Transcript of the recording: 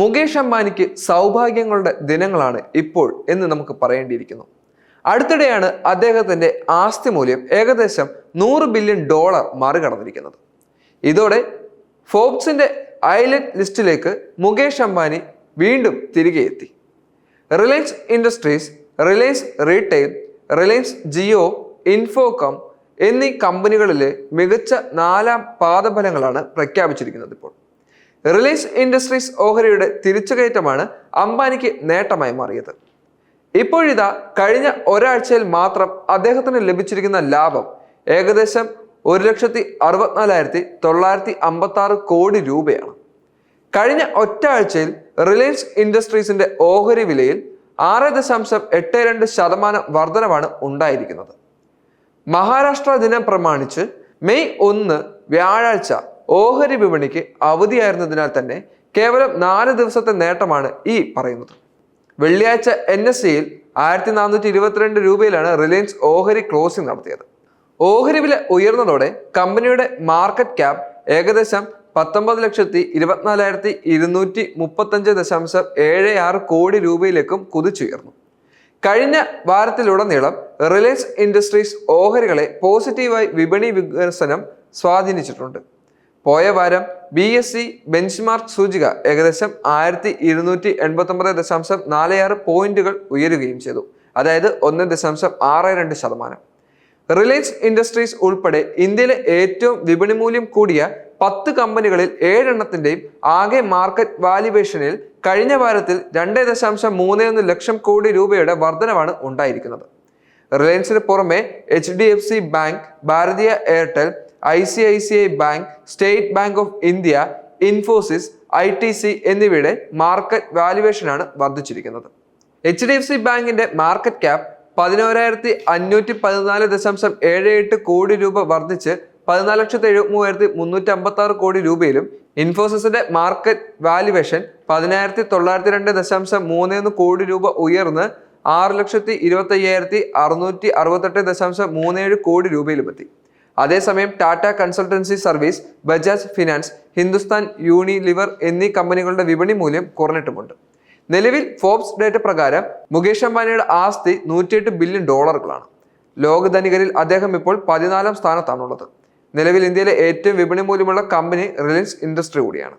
മുകേഷ് അംബാനിക്ക് സൗഭാഗ്യങ്ങളുടെ ദിനങ്ങളാണ് ഇപ്പോൾ എന്ന് നമുക്ക് പറയേണ്ടിയിരിക്കുന്നു. അടുത്തിടെയാണ് അദ്ദേഹത്തിന്റെ ആസ്തി മൂല്യം ഏകദേശം നൂറ് ബില്യൺ ഡോളർ മറികടന്നിരിക്കുന്നത്. ഇതോടെ ഫോബ്സിന്റെ ഐലൻഡ് ലിസ്റ്റിലേക്ക് മുകേഷ് അംബാനി വീണ്ടും തിരികെ എത്തി. Reliance Industries Reliance Retail Reliance Jio Infocomm എന്നീ കമ്പനികളിലെ മികച്ച നാലാം പാദഫലങ്ങളാണ് പ്രഖ്യാപിച്ചിരിക്കുന്നത് ഇപ്പോൾ. റിലയൻസ് ഇൻഡസ്ട്രീസ് ഓഹരിയുടെ തിരിച്ചുകയറ്റമാണ് അംബാനിക്ക് നേട്ടമായി മാറിയത്. ഇപ്പോഴിതാ കഴിഞ്ഞ ഒരാഴ്ചയിൽ മാത്രം അദ്ദേഹത്തിന് ലഭിച്ചിരിക്കുന്ന ലാഭം ഏകദേശം ഒരു ലക്ഷത്തി അറുപത്തിനാലായിരത്തി തൊള്ളായിരത്തി അമ്പത്തി ആറ് കോടി രൂപയാണ്. കഴിഞ്ഞ ഒറ്റ ആഴ്ചയിൽ റിലയൻസ് ഇൻഡസ്ട്രീസിന്റെ ഓഹരി വിലയിൽ ആറ് ദശാംശം എട്ട് രണ്ട് ശതമാനം വർധനവാണ് ഉണ്ടായിരിക്കുന്നത്. മഹാരാഷ്ട്ര ദിനം പ്രമാണിച്ച് മെയ് ഒന്ന് വ്യാഴാഴ്ച ഓഹരി വിപണിക്ക് അവധിയായിരുന്നതിനാൽ തന്നെ കേവലം നാല് ദിവസത്തെ നേട്ടമാണ് ഈ പറയുന്നത്. വെള്ളിയാഴ്ച എൻ എസ് സിയിൽ ആയിരത്തി നാനൂറ്റി ഇരുപത്തിരണ്ട് രൂപയിലാണ് റിലയൻസ് ഓഹരി ക്ലോസിംഗ് നടത്തിയത്. ഓഹരി വില ഉയർന്നതോടെ കമ്പനിയുടെ മാർക്കറ്റ് ക്യാപ് ഏകദേശം പത്തൊമ്പത് ലക്ഷത്തി ഇരുപത്തിനാലായിരത്തി ഇരുന്നൂറ്റി മുപ്പത്തഞ്ച് ദശാംശം ഏഴ് ആറ് കോടി രൂപയിലേക്കും കുതിച്ചുയർന്നു. കഴിഞ്ഞ വാരത്തിലുടനീളം റിലയൻസ് ഇൻഡസ്ട്രീസ് ഓഹരികളെ പോസിറ്റീവായി വിപണി വികസനം സ്വാധീനിച്ചിട്ടുണ്ട്. പോയ വാരം B S C benchmark സൂചിക ഏകദേശം ആയിരത്തി ഇരുന്നൂറ്റി എൺപത്തി ഒമ്പത് ദശാംശം നാല് ആറ് പോയിന്റുകൾ ഉയരുകയും ചെയ്തു. അതായത് ഒന്ന് ദശാംശം ആറ് രണ്ട് ശതമാനം. റിലയൻസ് ഇൻഡസ്ട്രീസ് ഉൾപ്പെടെ ഇന്ത്യയിലെ ഏറ്റവും വിപണി മൂല്യം കൂടിയ പത്ത് കമ്പനികളിൽ ഏഴെണ്ണത്തിന്റെയും ആകെ മാർക്കറ്റ് വാല്യുവേഷനിൽ കഴിഞ്ഞ വാരത്തിൽ രണ്ട് ദശാംശം മൂന്ന് ഒന്ന് ലക്ഷം കോടി രൂപയുടെ വർധനവാണ് ഉണ്ടായിരിക്കുന്നത്. റിലയൻസിന് പുറമെ H D F C bank Bharatiya Airtel I C I C I bank State Bank of India Infosys I T C എന്നിവയുടെ മാർക്കറ്റ് വാല്യുവേഷനാണ് വർദ്ധിച്ചിരിക്കുന്നത്. എച്ച് ഡി എഫ് സി ബാങ്കിന്റെ മാർക്കറ്റ് ക്യാപ് പതിനോരായിരത്തി അഞ്ഞൂറ്റി പതിനാല് ദശാംശം ഏഴ് എട്ട് കോടി രൂപ വർദ്ധിച്ച് പതിനാല് ലക്ഷത്തി എഴുപത്തി മുന്നൂറ്റി അമ്പത്തി ആറ് കോടി രൂപയിലും ഇൻഫോസിസിന്റെ മാർക്കറ്റ് വാല്യുവേഷൻ പതിനായിരത്തി തൊള്ളായിരത്തി രണ്ട് ദശാംശം മൂന്ന് കോടി രൂപ ഉയർന്ന് ആറ് ലക്ഷത്തി ഇരുപത്തി അയ്യായിരത്തി അറുന്നൂറ്റി അറുപത്തെട്ട് ദശാംശം മൂന്ന് ഏഴ് കോടി രൂപയിലുമെത്തി. അതേസമയം Tata Consultancy Service Bajaj Finance Hindustan Unilever എന്നീ കമ്പനികളുടെ വിപണി മൂല്യം കുറഞ്ഞിട്ടുമുണ്ട്. നിലവിൽ ഫോബ്സ് ഡേറ്റ പ്രകാരം മുകേഷ് അംബാനിയുടെ ആസ്തി നൂറ്റിയെട്ട് ബില്യൺ ഡോളറുകളാണ്. ലോക ധനികരിൽ അദ്ദേഹം ഇപ്പോൾ പതിനാലാം സ്ഥാനത്താണുള്ളത്. നിലവിൽ ഇന്ത്യയിലെ ഏറ്റവും വിപണി മൂല്യമുള്ള കമ്പനി റിലയൻസ് ഇൻഡസ്ട്രി കൂടിയാണ്.